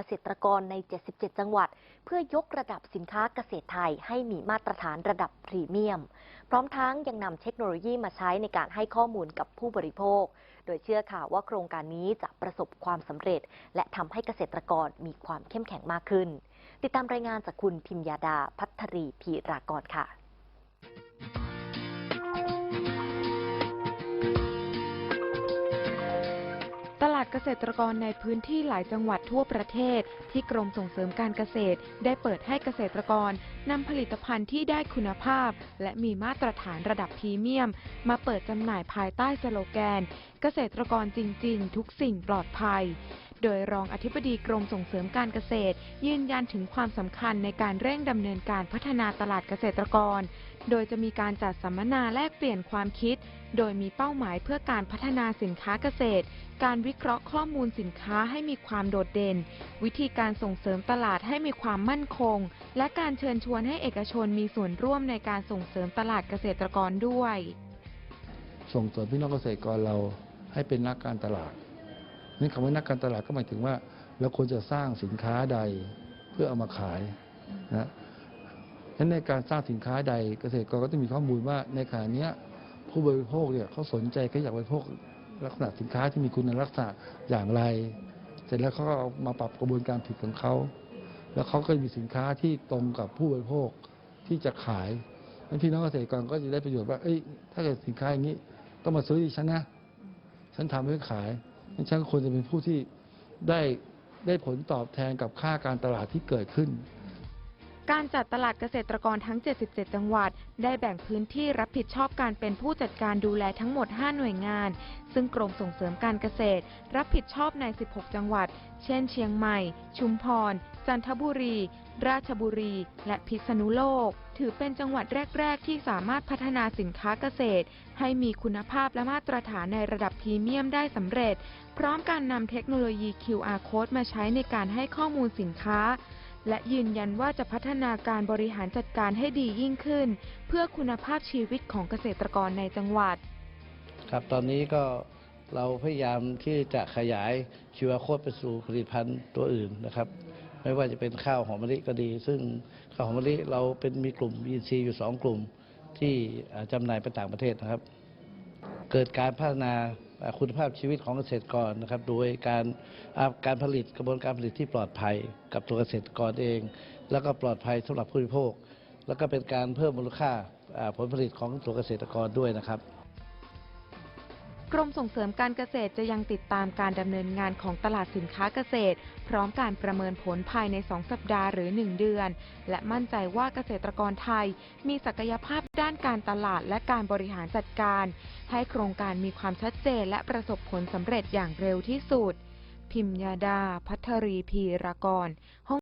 เกษตรกรใน 77 จังหวัด เพื่อยกระดับสินค้าเกษตรไทยให้มีมาตรฐานระดับพรีเมียม พร้อมทั้งยังนำเทคโนโลยีมาใช้ในการให้ข้อมูลกับผู้บริโภค โดยเชื่อค่ะว่าโครงการนี้จะประสบความสำเร็จ และทำให้เกษตรกรมีความเข้มแข็งมากขึ้น ติดตามรายงานจากคุณพิมยาดาพัทรีพีรากรค่ะ ษตรกรในพื้นที่หลายจังหวัดทั่วประเทศ ที่กรมส่งเสริมการเกษตร ได้เปิดให้เกษตรกรนำผลิตภัณฑ์ที่ได้คุณภาพ และมีมาตรฐานระดับพรีเมียม มาเปิดจำหน่ายภายใต้สโลแกน เกษตรกรจริง ๆ ทุกสิ่งปลอดภัย โดยรองอธิบดีกรมส่งเสริมการเกษตร ยืนยันถึงความสำคัญในการเร่งดำเนินการพัฒนาตลาดเกษตรกร โดยจะมีการจัดสัมมนาแลกเปลี่ยนความคิด โดยมีเป้าหมายเพื่อการพัฒนาสินค้าเกษตร การวิเคราะห์ข้อมูลสินค้าให้มีความโดดเด่น วิธีการส่งเสริมตลาดให้มีความมั่นคง และการเชิญชวนให้เอกชนมีส่วนร่วมในการส่งเสริมตลาดเกษตรกรด้วย ส่งเสริมพี่น้องเกษตรกรเราให้เป็นนักการตลาด นี่คำว่านักการตลาดก็หมายถึงว่าเราควรจะสร้างสินค้าใดเพื่อเอามาขายนะฉะนั้นในการสร้างสินค้าใดเกษตรกรก็ต้องมีข้อมูลว่าในขณะเนี้ยผู้บริโภคเนี่ยเขาสนใจเขาอยากบริโภคลักษณะสินค้าที่มีคุณลักษณะอย่างไร เสร็จแล้วเขาก็เอามาปรับกระบวนการผลิตของเขา แล้วเขาก็มีสินค้าที่ตรงกับผู้บริโภคที่จะขายนั้นพี่น้องเกษตรกรก็จะได้ประโยชน์ว่าเอ้ยถ้าเกิดสินค้าอย่างนี้ต้องมาซื้อที่ฉันนะฉันทำเพื่อขาย ฉันก็ควรจะเป็นผู้ที่ได้ได้ผลตอบแทนกับค่าการตลาดที่เกิดขึ้น การจัดตลาดเกษตรกรทั้ง 77 จังหวัด ได้แบ่งพื้นที่รับผิดชอบการเป็นผู้จัดการดูแลทั้งหมด 5 หน่วยงาน ซึ่งกรมส่งเสริมการเกษตร รับผิดชอบใน 16 จังหวัด เช่น เชียงใหม่ ชุมพร จันทบุรี ราชบุรี และพิษณุโลก ถือเป็นจังหวัดแรก ๆ ที่สามารถพัฒนาสินค้าเกษตร ให้มีคุณภาพและมาตรฐานในระดับพรีเมียมได้สำเร็จ พร้อมการนำเทคโนโลยี QR code มาใช้ในการให้ข้อมูลสินค้า และยืนยันว่าจะพัฒนาการบริหารจัดการให้ดียิ่งขึ้น เพื่อคุณภาพชีวิตของเกษตรกรในจังหวัด ครับตอนนี้ก็เราพยายามที่จะขยายชีวโคตไปสู่ผลิตภัณฑ์ตัวอื่นนะครับ ไม่ว่าจะเป็นข้าวหอมมะลิก็ดี ซึ่งข้าวหอมมะลิเราเป็นมีกลุ่ม EC อยู่สองกลุ่มที่อ่าจำหน่ายไปต่างประเทศนะครับ เกิดการพัฒนา คุณภาพชีวิตของเกษตรกรนะครับ โดยการการผลิตกระบวนการผลิตที่ปลอดภัยกับตัวเกษตรกรเอง แล้วก็ปลอดภัยสำหรับผู้บริโภค แล้วก็เป็นการเพิ่มมูลค่าผลผลิตของตัวเกษตรกรด้วยนะครับ กรมส่งเสริมการเกษตรจะยังติดตามการดำเนินงานของตลาดสินค้าเกษตร พร้อมการประเมินผลภายใน 2 สัปดาห์หรือ 1 เดือน และมั่นใจว่าเกษตรกรไทย มีศักยภาพด้านการตลาดและการบริหารจัดการ ให้โครงการมีความชัดเจนและประสบผลสำเร็จอย่างเร็วที่สุด พิมยาดา พัทรีพีรากร